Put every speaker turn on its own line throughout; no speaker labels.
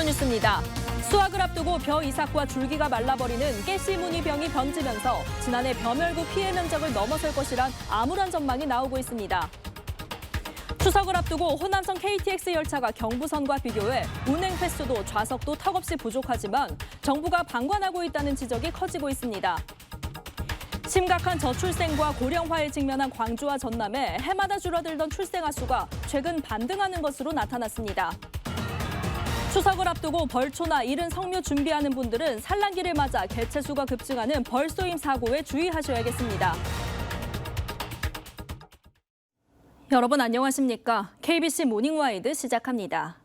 주요 뉴스입니다. 수확을 앞두고 벼 이삭과 줄기가 말라버리는 깨씨무늬 병이 번지면서 지난해 벼멸구 피해 면적을 넘어설 것이란 암울한 전망이 나오고 있습니다. 추석을 앞두고 호남선 KTX 열차가 경부선과 비교해 운행 횟수도 좌석도 턱없이 부족하지만 정부가 방관하고 있다는 지적이 커지고 있습니다. 심각한 저출생과 고령화에 직면한 광주와 전남에 해마다 줄어들던 출생아 수가 최근 반등하는 것으로 나타났습니다. 추석을 앞두고 벌초나 이른 성묘 준비하는 분들은 산란기를 맞아 개체수가 급증하는 벌쏘임 사고에 주의하셔야겠습니다. 여러분 안녕하십니까? KBC 모닝와이드 시작합니다.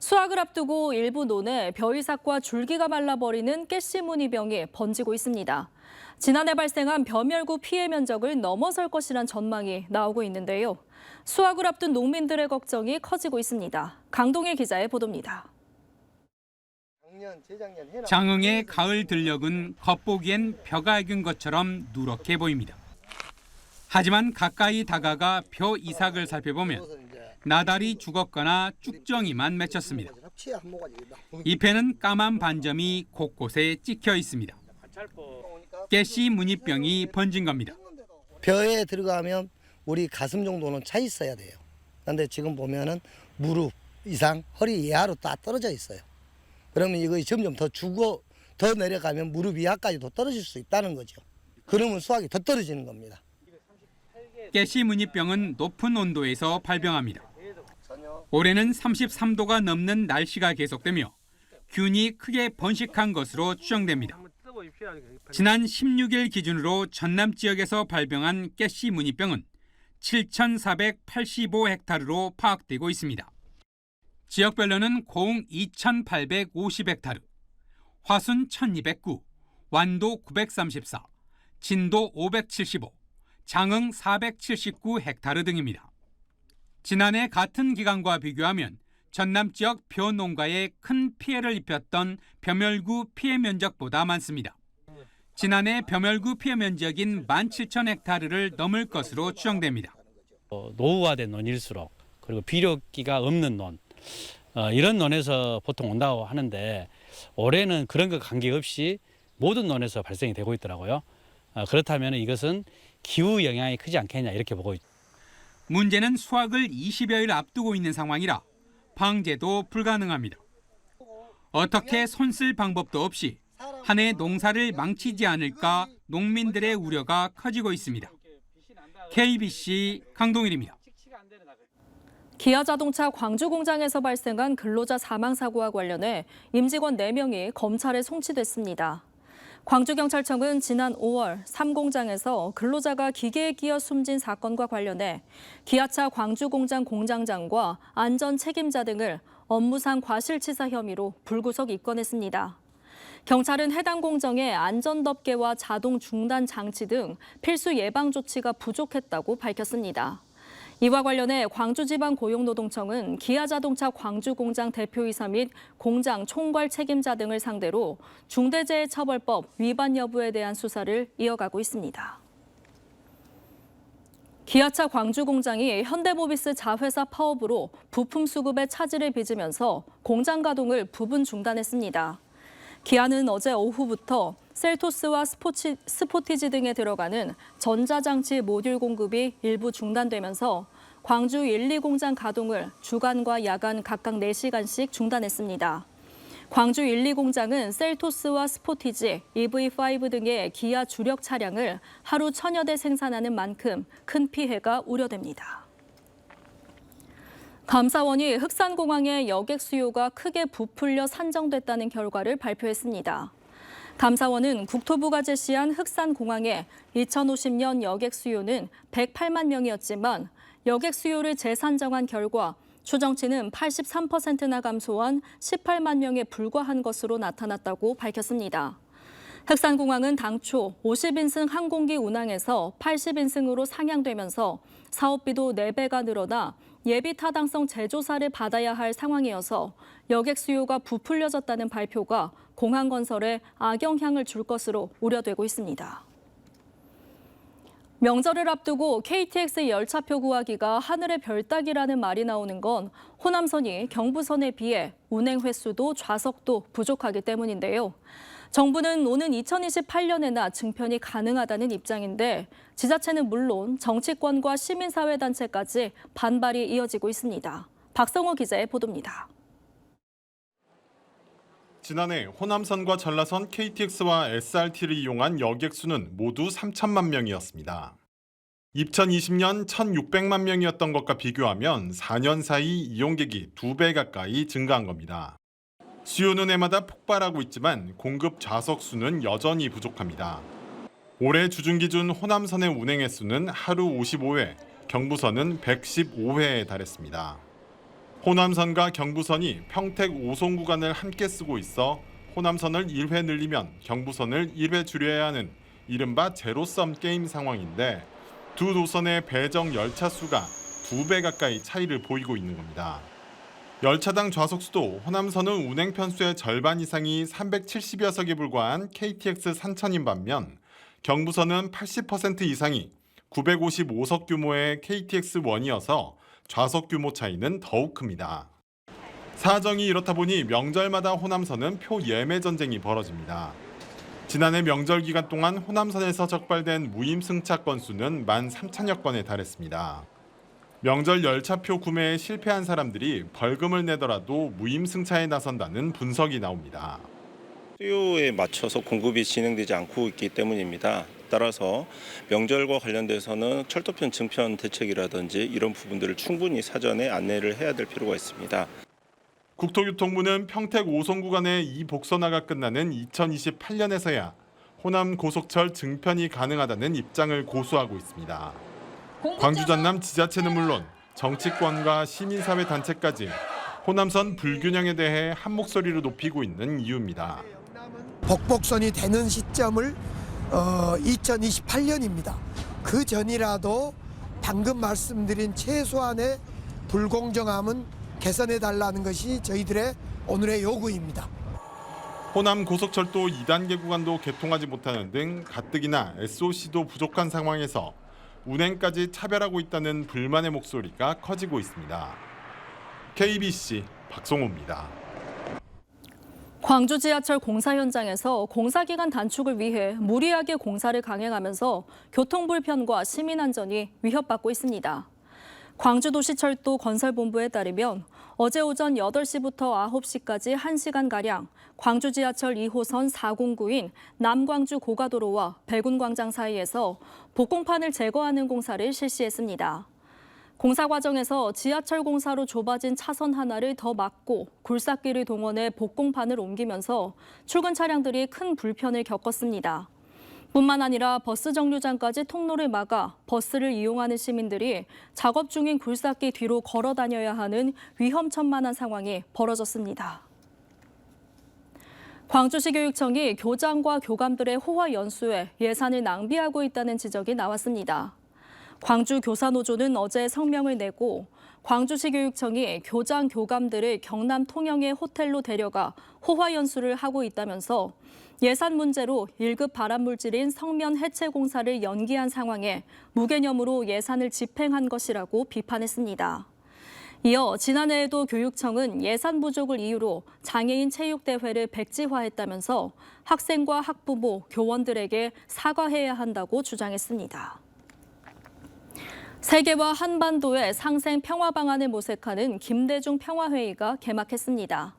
수확을 앞두고 일부 논에 벼이삭과 줄기가 말라버리는 깨씨무늬병이 번지고 있습니다. 지난해 발생한 벼멸구 피해 면적을 넘어설 것이란 전망이 나오고 있는데요. 수확을 앞둔 농민들의 걱정이 커지고 있습니다. 강동일 기자의 보도입니다.
작년, 재작년 해나
장흥의 가을 들녘은 겉보기엔 벼가 익은 것처럼 누렇게 보입니다. 하지만 가까이 다가가 벼 이삭을 살펴보면 나달이 죽었거나 쭉정이만 맺혔습니다. 잎에는 까만 반점이 곳곳에 찍혀 있습니다. 깨씨 무늬병이 번진 겁니다.
벼에 들어가면 우리 가슴 정도는 차 있어야 돼요. 근데 지금 보면은 무릎 이상 허리 이하로 딱 떨어져 있어요. 그러면 이거 점점 더 죽어 더 내려가면 무릎 이하까지도 떨어질 수 있다는 거죠. 그러면 수확이 더 떨어지는 겁니다.
깨씨 무늬병은 높은 온도에서 발병합니다. 올해는 33도가 넘는 날씨가 계속되며 균이 크게 번식한 것으로 추정됩니다. 지난 16일 기준으로 전남 지역에서 발병한 깨씨 무늬병은 7,485헥타르로 파악되고 있습니다. 지역별로는 고흥 2,850헥타르, 화순 1,209, 완도 934, 진도 575, 장흥 479 헥타르 등입니다. 지난해 같은 기간과 비교하면 전남 지역 벼 농가에 큰 피해를 입혔던 벼멸구 피해 면적보다 많습니다. 지난해 벼멸구 피해 면적인 17,000헥타르를 넘을 것으로 추정됩니다.
어, 노후화된 논일수록 그리고 비료기가 없는 논 어, 이런 논에서 보통 온다고 하는데 올해는 그런 것 관계없이 모든 논에서 발생이 되고 있더라고요. 어, 그렇다면 이것은 기후 영향이 크지 않겠냐 이렇게 보고 있.
문제는 수확을 20여일 앞두고 있는 상황이라 방제도 불가능합니다. 어떻게 손쓸 방법도 없이 한 해 농사를 망치지 않을까 농민들의 우려가 커지고 있습니다. KBC 강동일입니다.
기아 자동차 광주 공장에서 발생한 근로자 사망 사고와 관련해 임직원 4명이 검찰에 송치됐습니다. 광주경찰청은 지난 5월 3공장에서 근로자가 기계에 끼어 숨진 사건과 관련해 기아차 광주공장 공장장과 안전 책임자 등을 업무상 과실치사 혐의로 불구속 입건했습니다. 경찰은 해당 공정에 안전덮개와 자동 중단 장치 등 필수 예방 조치가 부족했다고 밝혔습니다. 이와 관련해 광주지방고용노동청은 기아자동차 광주공장 대표이사 및 공장 총괄 책임자 등을 상대로 중대재해처벌법 위반 여부에 대한 수사를 이어가고 있습니다. 기아차 광주공장이 현대모비스 자회사 파업으로 부품 수급에 차질을 빚으면서 공장 가동을 부분 중단했습니다. 기아는 어제 오후부터 셀토스와 스포치, 스포티지 등에 들어가는 전자장치 모듈 공급이 일부 중단되면서 광주 1, 2공장 가동을 주간과 야간 각각 4시간씩 중단했습니다. 광주 1, 2공장은 셀토스와 스포티지, EV5 등의 기아 주력 차량을 하루 천여 대 생산하는 만큼 큰 피해가 우려됩니다. 감사원이 흑산공항의 여객 수요가 크게 부풀려 산정됐다는 결과를 발표했습니다. 감사원은 국토부가 제시한 흑산공항의 2050년 여객 수요는 108만 명이었지만 여객 수요를 재산정한 결과 추정치는 83%나 감소한 18만 명에 불과한 것으로 나타났다고 밝혔습니다. 흑산공항은 당초 50인승 항공기 운항에서 80인승으로 상향되면서 사업비도 4배가 늘어나 예비 타당성 재조사를 받아야 할 상황이어서 여객 수요가 부풀려졌다는 발표가 공항 건설에 악영향을 줄 것으로 우려되고 있습니다. 명절을 앞두고 KTX 열차표 구하기가 하늘의 별 따기라는 말이 나오는 건 호남선이 경부선에 비해 운행 횟수도 좌석도 부족하기 때문인데요. 정부는 오는 2028년에나 증편이 가능하다는 입장인데 지자체는 물론 정치권과 시민사회단체까지 반발이 이어지고 있습니다. 박성호 기자의 보도입니다.
지난해 호남선과 전라선 KTX와 SRT를 이용한 여객 수는 모두 3천만 명이었습니다. 2020년 1,600만 명이었던 것과 비교하면 4년 사이 이용객이 2배 가까이 증가한 겁니다. 수요는 해마다 폭발하고 있지만 공급 좌석 수는 여전히 부족합니다. 올해 주중 기준 호남선의 운행 횟수는 하루 55회, 경부선은 115회에 달했습니다. 호남선과 경부선이 평택 오송 구간을 함께 쓰고 있어 호남선을 1회 늘리면 경부선을 1회 줄여야 하는 이른바 제로섬 게임 상황인데 두 노선의 배정 열차 수가 두 배 가까이 차이를 보이고 있는 겁니다. 열차당 좌석 수도 호남선은 운행 편수의 절반 이상이 370여 석에 불과한 KTX 산천인 반면 경부선은 80% 이상이 955석 규모의 KTX 원이어서 좌석 규모 차이는 더욱 큽니다. 사정이 이렇다 보니 명절마다 호남선은 표 예매 전쟁이 벌어집니다. 지난해 명절 기간 동안 호남선에서 적발된 무임 승차 건수는 1만 3천여 건에 달했습니다. 명절 열차표 구매에 실패한 사람들이 벌금을 내더라도 무임 승차에 나선다는 분석이 나옵니다.
수요에 맞춰서 공급이 진행되지 않고 있기 때문입니다. 따라서 명절과 관련돼서는 철도편 증편 대책이라든지 이런 부분들을 충분히 사전에 안내를 해야 될 필요가 있습니다.
국토교통부는 평택 오송 구간의 이 복선화가 끝나는 2028년에서야 호남 고속철 증편이 가능하다는 입장을 고수하고 있습니다. 광주 전남 지자체는 물론 정치권과 시민사회 단체까지 호남선 불균형에 대해 한 목소리로 높이고 있는 이유입니다.
복복선이 되는 시점을 어, 2028년입니다. 그 전이라도 방금 말씀드린 최소한의 불공정함은 개선해 달라는 것이 저희들의 오늘의 요구입니다.
호남 고속철도 2단계 구간도 개통하지 못하는 등 가뜩이나 SOC도 부족한 상황에서 운행까지 차별하고 있다는 불만의 목소리가 커지고 있습니다. KBC 박성호입니다.
광주 지하철 공사 현장에서 공사 기간 단축을 위해 무리하게 공사를 강행하면서 교통 불편과 시민 안전이 위협받고 있습니다. 광주도시철도 건설본부에 따르면 어제 오전 8시부터 9시까지 1시간가량 광주 지하철 2호선 409인 남광주 고가도로와 백운광장 사이에서 복공판을 제거하는 공사를 실시했습니다. 공사 과정에서 지하철 공사로 좁아진 차선 하나를 더 막고 굴삭기를 동원해 복공판을 옮기면서 출근 차량들이 큰 불편을 겪었습니다. 뿐만 아니라 버스 정류장까지 통로를 막아 버스를 이용하는 시민들이 작업 중인 굴삭기 뒤로 걸어 다녀야 하는 위험천만한 상황이 벌어졌습니다. 광주시 교육청이 교장과 교감들의 호화 연수에 예산을 낭비하고 있다는 지적이 나왔습니다. 광주 교사노조는 어제 성명을 내고 광주시 교육청이 교장 교감들을 경남 통영의 호텔로 데려가 호화 연수를 하고 있다면서 예산 문제로 1급 발암 물질인 성면 해체 공사를 연기한 상황에 무개념으로 예산을 집행한 것이라고 비판했습니다. 이어 지난해에도 교육청은 예산 부족을 이유로 장애인 체육대회를 백지화했다면서 학생과 학부모, 교원들에게 사과해야 한다고 주장했습니다. 세계와 한반도의 상생 평화 방안을 모색하는 김대중 평화회의가 개막했습니다.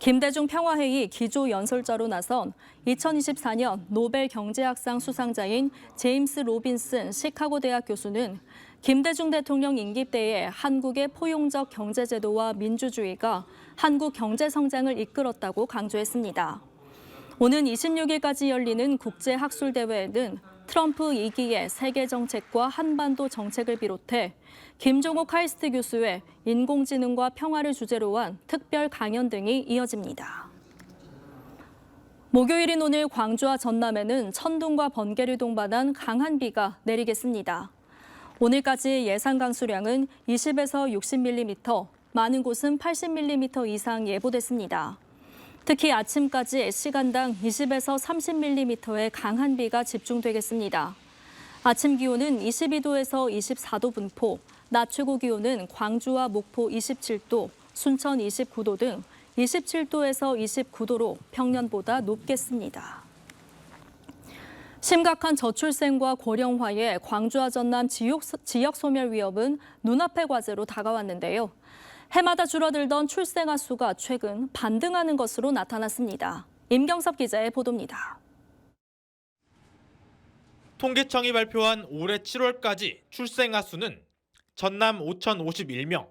김대중 평화회의 기조 연설자로 나선 2024년 노벨 경제학상 수상자인 제임스 로빈슨 시카고 대학 교수는 김대중 대통령 임기 때에 한국의 포용적 경제제도와 민주주의가 한국 경제 성장을 이끌었다고 강조했습니다. 오는 26일까지 열리는 국제학술대회에는 트럼프 2기의 세계 정책과 한반도 정책을 비롯해 김종호 카이스트 교수의 인공지능과 평화를 주제로 한 특별 강연 등이 이어집니다. 목요일인 오늘 광주와 전남에는 천둥과 번개를 동반한 강한 비가 내리겠습니다. 오늘까지 예상 강수량은 20에서 60mm, 많은 곳은 80mm 이상 예보됐습니다. 특히 아침까지 시간당 20에서 30mm의 강한 비가 집중되겠습니다. 아침 기온은 22도에서 24도 분포, 낮 최고 기온은 광주와 목포 27도, 순천 29도 등 27도에서 29도로 평년보다 높겠습니다. 심각한 저출생과 고령화에 광주와 전남 지역, 소멸 위협은 눈앞의 과제로 다가왔는데요. 해마다 줄어들던 출생아 수가 최근 반등하는 것으로 나타났습니다. 임경섭 기자의 보도입니다.
통계청이 발표한 올해 7월까지 출생아 수는 전남 5,051명,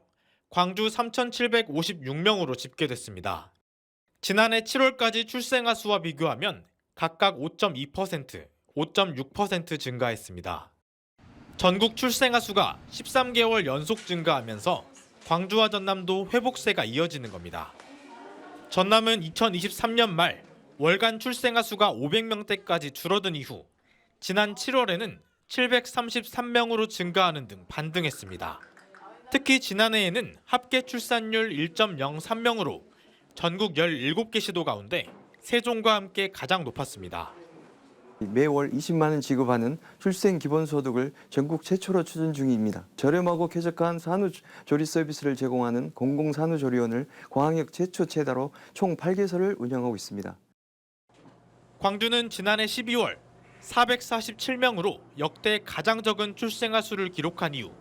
광주 3,756명으로 집계됐습니다. 지난해 7월까지 출생아 수와 비교하면 각각 5.2%, 5.6% 증가했습니다. 전국 출생아 수가 13개월 연속 증가하면서 광주와 전남도 회복세가 이어지는 겁니다. 전남은 2023년 말 월간 출생아 수가 500명대까지 줄어든 이후 지난 7월에는 733명으로 증가하는 등 반등했습니다. 특히 지난해에는 합계 출산율 1.03명으로 전국 17개 시도 가운데 세종과 함께 가장 높았습니다.
매월 20만 원 지급하는 출생 기본소득을 전국 최초로 추진 중입니다. 저렴하고 쾌적한 산후조리 서비스를 제공하는 공공산후조리원을 광역 최초 체다로 총 8개소를 운영하고 있습니다.
광주는 지난해 12월 447명으로 역대 가장 적은 출생아 수를 기록한 이후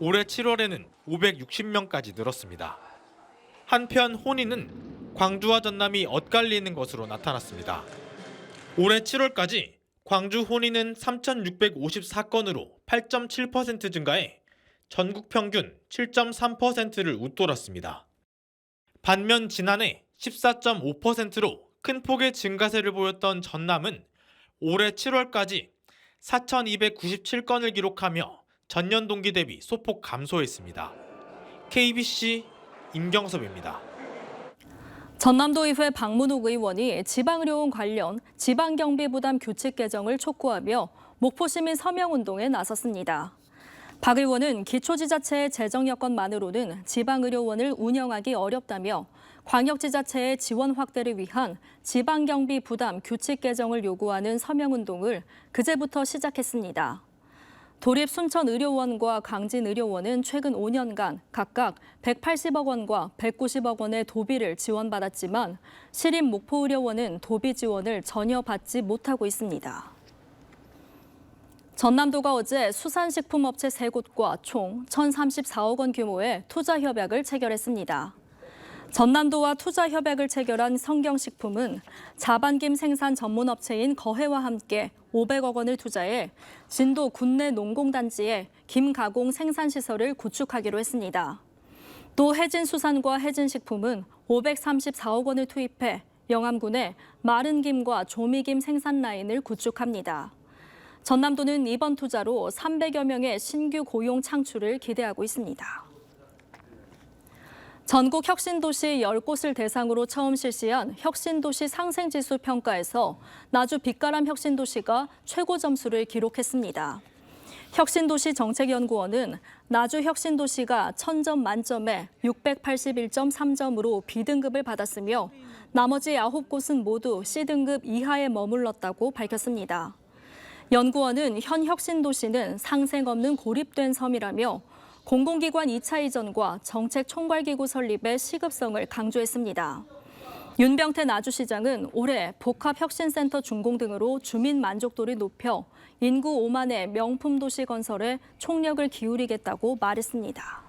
올해 7월에는 560명까지 늘었습니다. 한편 혼인은 광주와 전남이 엇갈리는 것으로 나타났습니다. 올해 7월까지 광주 혼인은 3,654건으로 8.7% 증가해 전국 평균 7.3%를 웃돌았습니다. 반면 지난해 14.5%로 큰 폭의 증가세를 보였던 전남은 올해 7월까지 4,297건을 기록하며 전년 동기 대비 소폭 감소했습니다. KBC 임경섭입니다.
전남도의회 박문욱 의원이 지방의료원 관련 지방경비 부담 규칙 개정을 촉구하며 목포시민 서명운동에 나섰습니다. 박 의원은 기초지자체의 재정 여건만으로는 지방의료원을 운영하기 어렵다며 광역지자체의 지원 확대를 위한 지방경비 부담 규칙 개정을 요구하는 서명운동을 그제부터 시작했습니다. 도립 순천의료원과 강진의료원은 최근 5년간 각각 180억 원과 190억 원의 도비를 지원받았지만 시립 목포의료원은 도비 지원을 전혀 받지 못하고 있습니다. 전남도가 어제 수산식품업체 3곳과 총 1,034억 원 규모의 투자 협약을 체결했습니다. 전남도와 투자 협약을 체결한 성경식품은 자반김 생산 전문 업체인 거해와 함께 500억 원을 투자해 진도 군내 농공단지에 김 가공 생산 시설을 구축하기로 했습니다. 또 해진수산과 해진식품은 534억 원을 투입해 영암군에 마른 김과 조미김 생산 라인을 구축합니다. 전남도는 이번 투자로 300여 명의 신규 고용 창출을 기대하고 있습니다. 전국 혁신도시 10곳을 대상으로 처음 실시한 혁신도시 상생지수 평가에서 나주 빛가람 혁신도시가 최고 점수를 기록했습니다. 혁신도시 정책연구원은 나주 혁신도시가 1000점 만점에 681.3점으로 B등급을 받았으며 나머지 9곳은 모두 C등급 이하에 머물렀다고 밝혔습니다. 연구원은 현 혁신도시는 상생 없는 고립된 섬이라며 공공기관 2차 이전과 정책 총괄기구 설립의 시급성을 강조했습니다. 윤병태 나주시장은 올해 복합혁신센터 준공 등으로 주민 만족도를 높여 인구 5만의 명품 도시 건설에 총력을 기울이겠다고 말했습니다.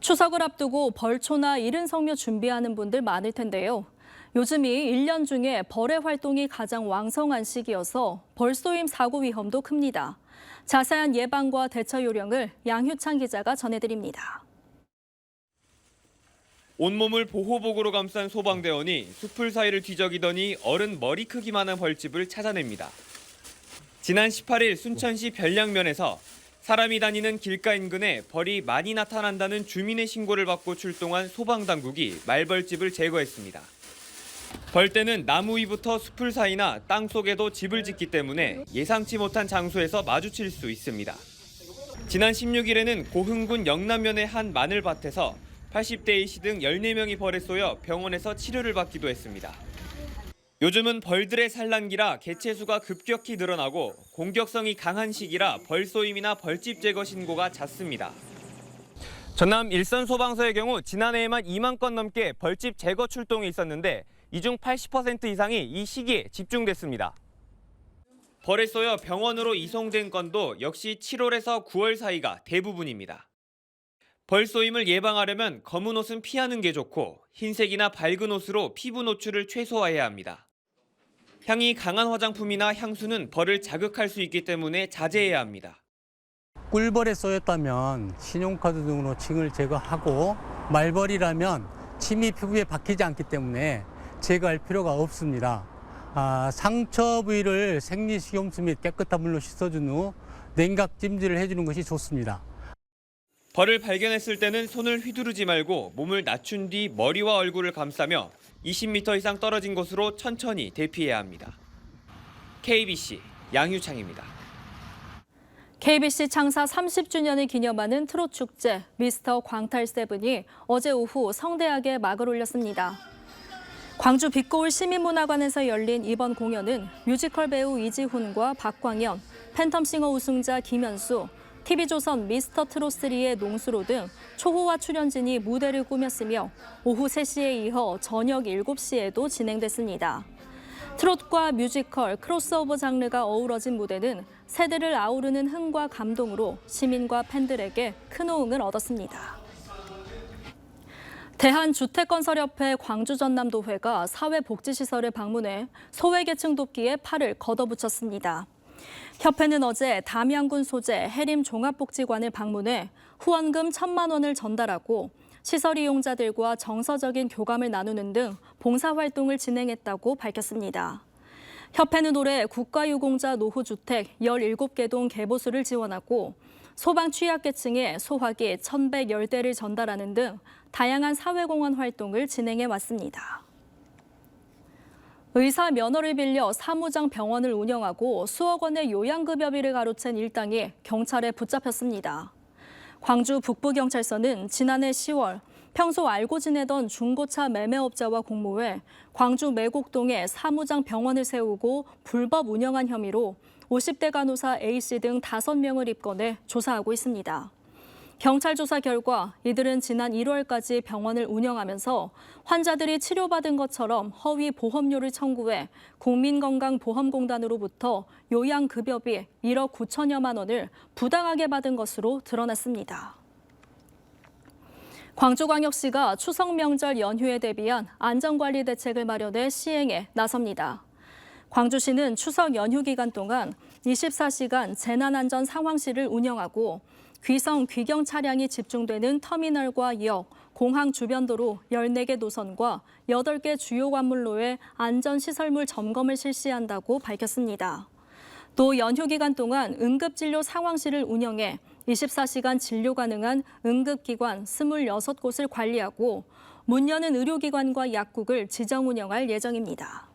추석을 앞두고 벌초나 이른 성묘 준비하는 분들 많을 텐데요. 요즘이 1년 중에 벌의 활동이 가장 왕성한 시기여서 벌쏘임 사고 위험도 큽니다. 자세한 예방과 대처 요령을 양효창 기자가 전해드립니다.
온몸을 보호복으로 감싼 소방대원이 숲을 사이를 뒤적이더니 어른 머리 크기만한 벌집을 찾아냅니다. 지난 18일 순천시 별량면에서 사람이 다니는 길가 인근에 벌이 많이 나타난다는 주민의 신고를 받고 출동한 소방당국이 말벌집을 제거했습니다. 벌떼는 나무 위부터 숲을 사이나 땅 속에도 집을 짓기 때문에 예상치 못한 장소에서 마주칠 수 있습니다. 지난 16일에는 고흥군 영남면의 한 마늘밭에서 80대 A씨 등 14명이 벌에 쏘여 병원에서 치료를 받기도 했습니다. 요즘은 벌들의 산란기라 개체수가 급격히 늘어나고 공격성이 강한 시기라 벌쏘임이나 벌집 제거 신고가 잦습니다. 전남 일선 소방서의 경우 지난해에만 2만 건 넘게 벌집 제거 출동이 있었는데 이 중 80% 이상이 이 시기에 집중됐습니다. 벌에 쏘여 병원으로 이송된 건도 역시 7월에서 9월 사이가 대부분입니다. 벌 쏘임을 예방하려면 검은 옷은 피하는 게 좋고 흰색이나 밝은 옷으로 피부 노출을 최소화해야 합니다. 향이 강한 화장품이나 향수는 벌을 자극할 수 있기 때문에 자제해야 합니다.
꿀벌에 쏘였다면 신용카드 등으로 층을 제거하고 말벌이라면 침이 피부에 박히지 않기 때문에 제거할 필요가 없습니다. 아, 상처 부위를 생리식염수 및 깨끗한 물로 씻어준 후 냉각 찜질을 해주는 것이 좋습니다.
벌을 발견했을 때는 손을 휘두르지 말고 몸을 낮춘 뒤 머리와 얼굴을 감싸며 20m 이상 떨어진 곳으로 천천히 대피해야 합니다. KBC 양유창입니다.
KBC 창사 30주년을 기념하는 트롯 축제 미스터 광탈 세븐이 어제 오후 성대하게 막을 올렸습니다. 광주 빛고울 시민문화관에서 열린 이번 공연은 뮤지컬 배우 이지훈과 박광현, 팬텀싱어 우승자 김현수, TV조선 미스터 트롯3의 농수로 등 초호화 출연진이 무대를 꾸몄으며 오후 3시에 이어 저녁 7시에도 진행됐습니다. 트롯과 뮤지컬, 크로스오버 장르가 어우러진 무대는 세대를 아우르는 흥과 감동으로 시민과 팬들에게 큰 호응을 얻었습니다. 대한주택건설협회 광주전남도회가 사회복지시설을 방문해 소외계층 돕기에 팔을 걷어붙였습니다. 협회는 어제 담양군 소재 해림 종합복지관을 방문해 후원금 천만 원을 전달하고 시설 이용자들과 정서적인 교감을 나누는 등 봉사활동을 진행했다고 밝혔습니다. 협회는 올해 국가유공자 노후주택 17개 동 개보수를 지원하고 소방 취약계층에 소화기 1,110대를 전달하는 등 다양한 사회공헌 활동을 진행해 왔습니다. 의사 면허를 빌려 사무장 병원을 운영하고 수억 원의 요양급여비를 가로챈 일당이 경찰에 붙잡혔습니다. 광주 북부경찰서는 지난해 10월 평소 알고 지내던 중고차 매매업자와 공모해 광주 매곡동에 사무장 병원을 세우고 불법 운영한 혐의로 50대 간호사 A씨 등 5명을 입건해 조사하고 있습니다. 경찰 조사 결과 이들은 지난 1월까지 병원을 운영하면서 환자들이 치료받은 것처럼 허위 보험료를 청구해 국민건강보험공단으로부터 요양급여비 1억 9천여만 원을 부당하게 받은 것으로 드러났습니다. 광주광역시가 추석 명절 연휴에 대비한 안전관리 대책을 마련해 시행에 나섭니다. 광주시는 추석 연휴 기간 동안 24시간 재난안전 상황실을 운영하고 귀성 귀경 차량이 집중되는 터미널과 역, 공항 주변도로 14개 노선과 8개 주요 관물로의 안전시설물 점검을 실시한다고 밝혔습니다. 또 연휴 기간 동안 응급진료 상황실을 운영해 24시간 진료 가능한 응급기관 26곳을 관리하고 문 여는 의료기관과 약국을 지정 운영할 예정입니다.